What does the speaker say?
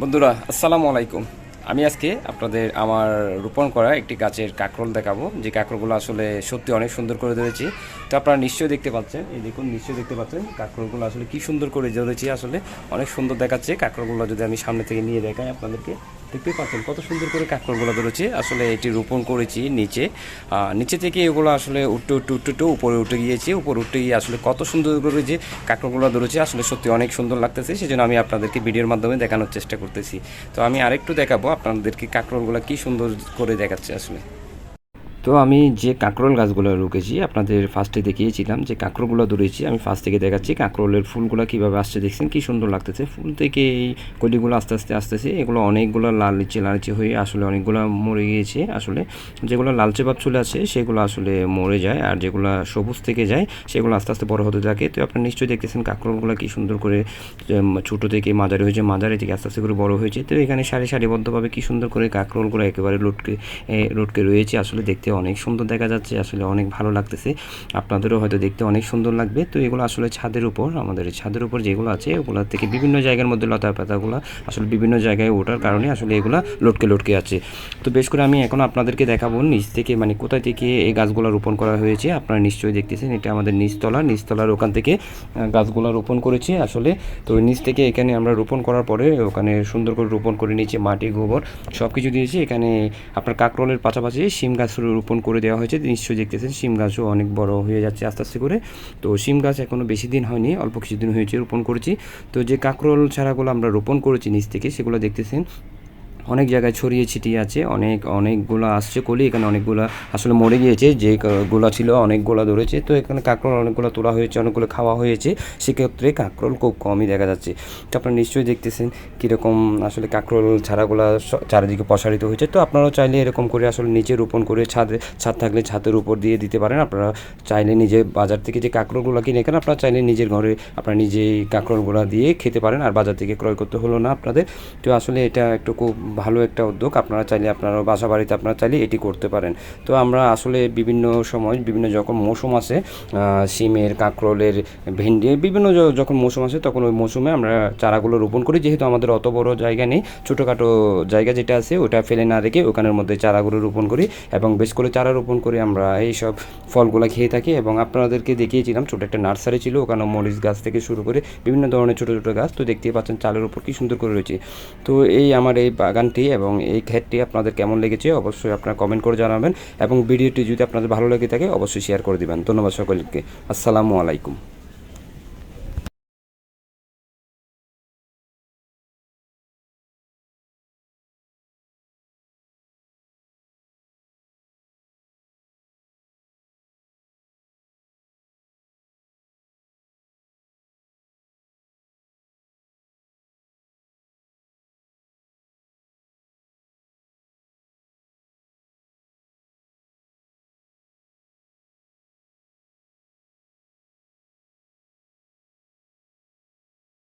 বন্ধুরা আসসালামু আলাইকুম। আমি আজকে আপনাদের আমার রোপণ করা একটি গাছের কাঁকরোল দেখাবো। যে কাঁকরোলগুলো আসলে সত্যি অনেক সুন্দর করে ধরেছি। তো আপনারা নিশ্চয়ই দেখতে পাচ্ছেন, এই দেখুন, নিশ্চয়ই দেখতে পাচ্ছেন কাঁকরোলগুলো আসলে কি সুন্দর করে ধরেছি আসলে। অনেক সুন্দর দেখাচ্ছে কাঁকরোলগুলো যদি আমি সামনে থেকে নিয়ে দেখাই আপনাদেরকে। দেখতে পাচ্ছেন কত সুন্দর করে কাঁকরোলগুলো ধরেছি। আসলে এটি রোপণ করেছি নিচে। নিচে থেকে এগুলো আসলে উঠতে উঠতে উঠতে উঠতে উপরে উঠে গিয়েছে। উপরে উঠে গিয়ে আসলে কত সুন্দর করে যে কাঁকরোলগুলো ধরেছে আসলে সত্যি অনেক সুন্দর লাগতেছে। সেজন্য আমি আপনাদেরকে ভিডিওর মাধ্যমে দেখানোর চেষ্টা করতেছি। তো আমি আরেকটু দেখাবো আপনাদেরকে কাঁকরোলগুলো কি সুন্দর করে দেখাচ্ছে আসলে? তো আমি যে কাঁকরোল গাছগুলো রুকেছি আপনাদের ফার্স্টে দেখিয়েছিলাম যে কাঁকরোলগুলো ধরেছি, আমি ফার্স্ট থেকে দেখাচ্ছি কাঁকরোলের ফুলগুলো কীভাবে আসছে, দেখছেন কী সুন্দর লাগতেছে। ফুল থেকে এই কলিগুলো আস্তে আস্তে আসতেছে, এগুলো অনেকগুলো লালচে লালচে হয়ে আসলে অনেকগুলো মরে গিয়েছে আসলে। যেগুলো লালচে ভাব চলে আসে, সেগুলো আসলে মরে যায় আর যেগুলো সবুজ থেকে যায়, সেগুলো আস্তে আস্তে বড় হতে থাকে। তো আপনারা নিশ্চয়ই দেখতেছেন কাঁকরোলগুলো কী সুন্দর করে ছোট থেকে মাঝারি হয়েছে, মাঝারি থেকে আস্তে আস্তে করে বড় হয়েছে। তো এখানে সারি সারিবদ্ধভাবে কী সুন্দর করে কাঁকরোলগুলো একেবারে লটকে লটকে রয়েছে আসলে দেখতে অনেক সুন্দর দেখা যাচ্ছে, আসলে অনেক ভালো লাগতেছে। আপনাদেরও হয়তো দেখতে অনেক সুন্দর লাগবে। তো এগুলো আসলে ছাদের উপর, আমাদের ছাদের উপর যেগুলো আছে, ওগুলো থেকে বিভিন্ন জায়গার মধ্যে লতা পাতাগুলো আসলে বিভিন্ন জায়গায় ওঠার কারণে আসলে এগুলো লটকে লটকে আছে। তো বেশ করে আমি এখন আপনাদেরকে দেখাবো নিচ থেকে মানে কোথায় থেকে এই গাছগুলো রোপণ করা হয়েছে। আপনারা নিশ্চয়ই দেখতেছেন, এটা আমাদের নিচতলা নিচতলার ওখান থেকে গাছগুলো রোপণ করেছি আসলে। তো নিচ থেকে এখানে আমরা রোপণ করার পরে ওখানে সুন্দর করে রোপণ করে নিয়েছি মাটি, গোবর সব কিছু দিয়েছি। এখানে আপনার কাকরোলের পাশাপাশি শিম গাছ রোপণ করে দেওয়া হয়েছে। নিশ্চয়ই দেখতেছেন, শিম গাছও অনেক বড় হয়ে যাচ্ছে আস্তে আস্তে করে। তো শিম গাছ এখনও বেশি দিন হয়নি, অল্প কিছুদিন হয়েছে রোপণ করেছি। তো যে কাঁকরোল ছাড়াগুলো আমরা রোপণ করেছি নিচ থেকে, সেগুলো দেখতেছেন। অনেক জায়গায় ছড়িয়ে ছিটিয়ে আছে, অনেক, অনেকগুলো আসছে কলি, এখানে অনেকগুলো আসলে মরে গিয়েছে, যে গোলা ছিল অনেকগুলো ধরেছে, তো এখানে কাঁকরোল অনেকগুলো তোলা হয়েছে, অনেকগুলো খাওয়া হয়েছে, সেক্ষেত্রে কাঁকরোল খুব কমই দেখা যাচ্ছে। তো আপনারা নিশ্চয়ই দেখতেছেন কীরকম আসলে কাঁকরোল ছাড়াগুলো চারিদিকে প্রসারিত হয়েছে, তো আপনারাও চাইলে এরকম করে আসলে নিচে রোপণ করে ছাদে, ছাদ থাকলে ছাদের উপর দিয়ে দিতে পারেন, আপনারা চাইলে নিজে বাজার থেকে যে কাঁকরোলগুলো কিনে এখানে আপনারা চাইলে নিজের ঘরে আপনারা নিজেই কাঁকরোলগুলো দিয়ে খেতে পারেন, আর বাজার থেকে ক্রয় করতে হলো না আপনাদের। তো আসলে এটা একটু খুব ভালো একটা উদ্যোগ। আপনারা চাইলে আপনারা বাসা বাড়িতে আপনারা চাইলে এটি করতে পারেন। তো আমরা আসলে বিভিন্ন সময় বিভিন্ন যখন মৌসুম আসে সিমের, কাঁকরোলের ভেন্ডি বিভিন্ন যখন মৌসুম আসে তখন ওই মৌসুমে আমরা চারাগুলো রোপণ করি। যেহেতু আমাদের অত বড় জায়গা নেই, ছোটোখাটো জায়গা যেটা আছে ওটা ফেলে না রেখে ওখানের মধ্যে চারাগুলো রোপণ করি এবং বেশ করে চারা রোপণ করে আমরা। এই সব ফলগুলো খেয়ে থাকি এবং আপনাদেরকে দেখিয়েছিলাম, ছোটো একটা নার্সারি ছিল, ওখানে মরিচ গাছ থেকে শুরু করে বিভিন্ন ধরনের ছোটো ছোটো গাছ। তো দেখতেই পাচ্ছেন চালের উপর কি সুন্দর করে রয়েছে। তো এই আমার এই বাগানটি এবং এই ক্ষেতটি আপনাদের কেমন লেগেছে অবশ্যই আপনারা কমেন্ট করে জানাবেন এবং ভিডিওটি যদি আপনাদের ভালো লেগে থাকে অবশ্যই শেয়ার করে দেবেন। ধন্যবাদ সকলকে। আসসালামু আলাইকুম।